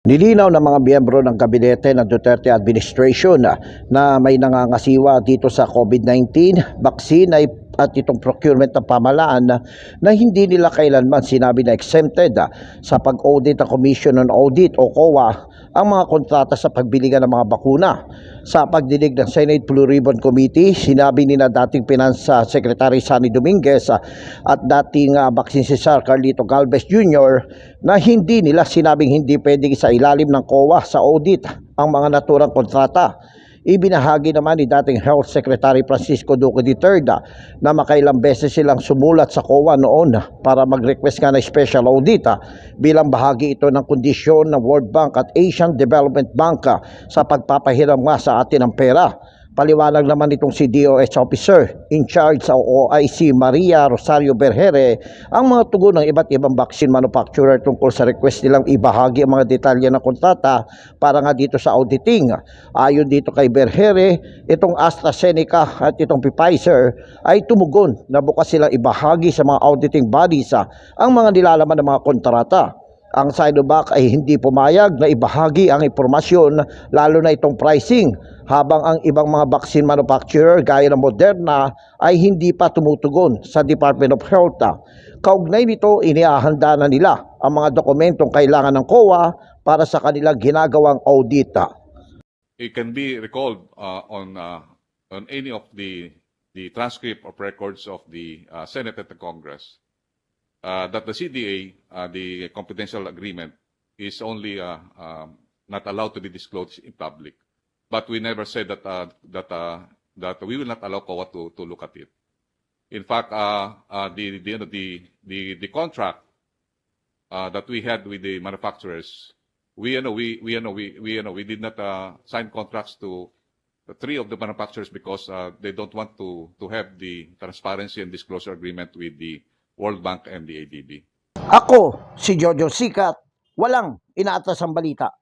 Nilinaw ng mga miyembro ng gabinete ng Duterte administration na, may nangangasiwa dito sa COVID-19, vaccine ay at itong procurement ng pamalaan na, hindi nila kailanman sinabi na exempted sa pag-audit ng Commission on Audit o COA ang mga kontrata sa pagbiligan ng mga bakuna. Sa pagdinig ng Senate Blue Ribbon Committee, sinabi ni na dating Finance ah, Secretary Sunny Dominguez ah, at dating uh, Vaccine Cesar Carlito Galvez Jr. na hindi nila sinabing hindi pwedeng sa ilalim ng COA sa audit ang mga naturang kontrata. Ibinahagi naman ni dating Health Secretary Francisco Duque III na makailang beses silang sumulat sa COA noon para mag-request nga ng special audit bilang bahagi ito ng kondisyon ng World Bank at Asian Development Bank sa pagpapahiram nga sa atin ng pera. Paliwanag naman itong si DOH officer in charge sa OIC Maria Rosario Berhere ang mga tugon ng iba't ibang vaccine manufacturer tungkol sa request nilang ibahagi ang mga detalye ng kontrata para nga dito sa auditing. Ayon dito kay Berhere, itong AstraZeneca at itong Pfizer ay tumugon na bukas silang ibahagi sa mga auditing bodies ah, ang mga nilalaman ng mga kontrata. Ang Sinovac ay hindi pumayag na ibahagi ang impormasyon lalo na itong pricing habang ang ibang mga vaccine manufacturer gaya ng Moderna ay hindi pa tumutugon sa Department of Health. Kaugnay nito, iniahanda na nila ang mga dokumentong kailangan ng COA para sa kanilang ginagawang audit. it can be recalled uh, on uh, on any of the the transcript of records of the uh, Senate and the Congress uh, that the CDA, uh, the confidential agreement, is only uh, um, not allowed to be disclosed in public. But we never said that uh, that uh, that we will not allow COA to to look at it. In fact, uh, uh, the the the the, the contract uh, that we had with the manufacturers we you know we we you know we we you know we did not uh, sign contracts to three of the manufacturers because uh, they don't want to to have the transparency and disclosure agreement with the World Bank and ADB. Ako, si Jojo Sikat, walang inaatas ang balita.